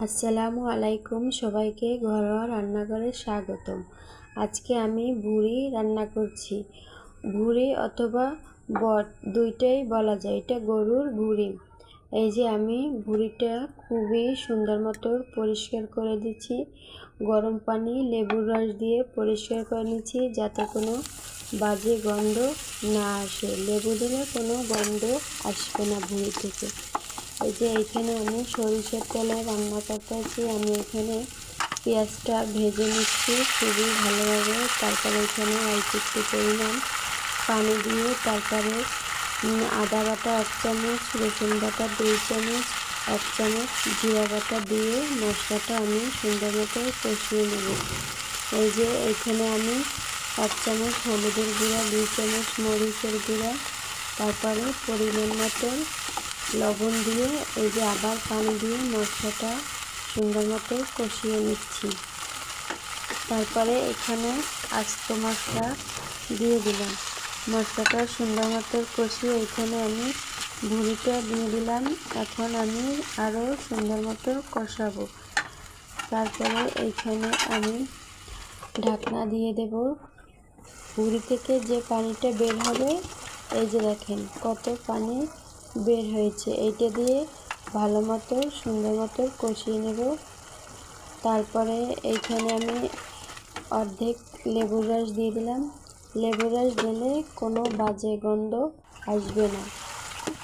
আসসালামু আলাইকুম সবাইকে ঘরোয়া রান্নাঘরে স্বাগতম। আজকে আমি ভুড়ি রান্না করছি। ভুড়ি অথবা বট দুইটাই বলা যায়। এটা গরুর ভুড়ি এই যে আমি ভুড়িটা খুবই সুন্দর মতো পরিষ্কার করে দিচ্ছি। গরম পানি, লেবুর রস দিয়ে পরিষ্কার করে নিচ্ছি যাতে কোনো বাজে গন্ধ না আসে। লেবু দিলে কোনো গন্ধ আসবে না ভুঁড়ি থেকে। এই যে এখানে আমি সরিষার তেলে রান্না করতেছি, আমি এখানে পেঁয়াজটা ভেজে নিচ্ছি, খুবই ভালোভাবে তারপরে এখানে অল্প একটু পরিমাণ পানি দিয়ে তারপরে আদা বাটা এক চামচ, রসুন বাটা দুই চামচ, এক চামচ জিরা বাটা দিয়ে মশলাটা আমি সুন্দর মতো কষিয়ে নেব। এই যে এখানে আমি এক চামচ হলুদের গুঁড়া, দুই চামচ মরিচের গুঁড়া, তারপরে পরিমাণ মতো লবণ দিয়ে, এই যে আবার পানি দিয়ে মশলাটা সুন্দর মতো কষিয়ে নিচ্ছি। তারপরে এখানে আস্ত মশলা দিয়ে দিলাম। মশলাটা সুন্দর মতো কষিয়ে এখানে আমি ভুড়িটা দিয়ে দিলাম। এখন আমি আরও সুন্দর মতো কষাবো। তারপরে এইখানে আমি ঢাকনা দিয়ে দেব। ভুড়ি থেকে যে পানিটা বের হবে, এই যে দেখেন কত পানি বের হয়েছে। এইটা দিয়ে ভালো মতো, সুন্দর মতো কষিয়ে নেব। তারপরে এইখানে আমি অর্ধেক লেবুর রস দিয়ে দিলাম। লেবুর রস দিলে কোনো বাজে গন্ধ আসবে না।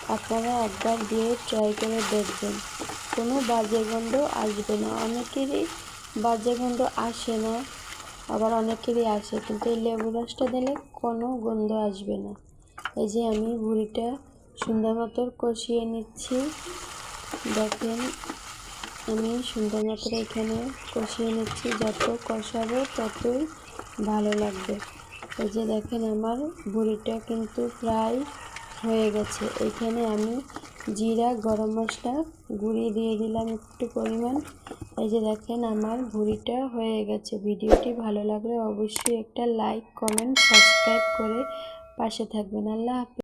আপনারা একবার দিয়ে ট্রাই করে দেখবেন। কোনো বাজে গন্ধ আসবে না। অনেকেরই বাজে গন্ধ আসে না, আবার অনেকেরই আসে, কিন্তু এই লেবু রসটা দিলে কোনো গন্ধ আসবে না। এই যে আমি ভুড়িটা সুন্দর মতো কষিয়ে নিচ্ছি। দেখেন, আমি সুন্দর মতো এখানে কষিয়ে নিচ্ছি। যত কষাবো, ততই ভালো লাগবে। এই যে দেখেন, আমার ভুড়িটা কিন্তু প্রায় হয়ে গেছে। এখানে আমি জিরা, গরম মশলা গুঁড়িয়ে দিয়ে দিলাম একটু পরিমাণ। এই যে দেখেন, আমার ভুড়িটা হয়ে গেছে। ভিডিওটি ভালো লাগলে অবশ্যই একটা লাইক, কমেন্ট, সাবস্ক্রাইব করে পাশে থাকবেন। আল্লাহ হাফিজ।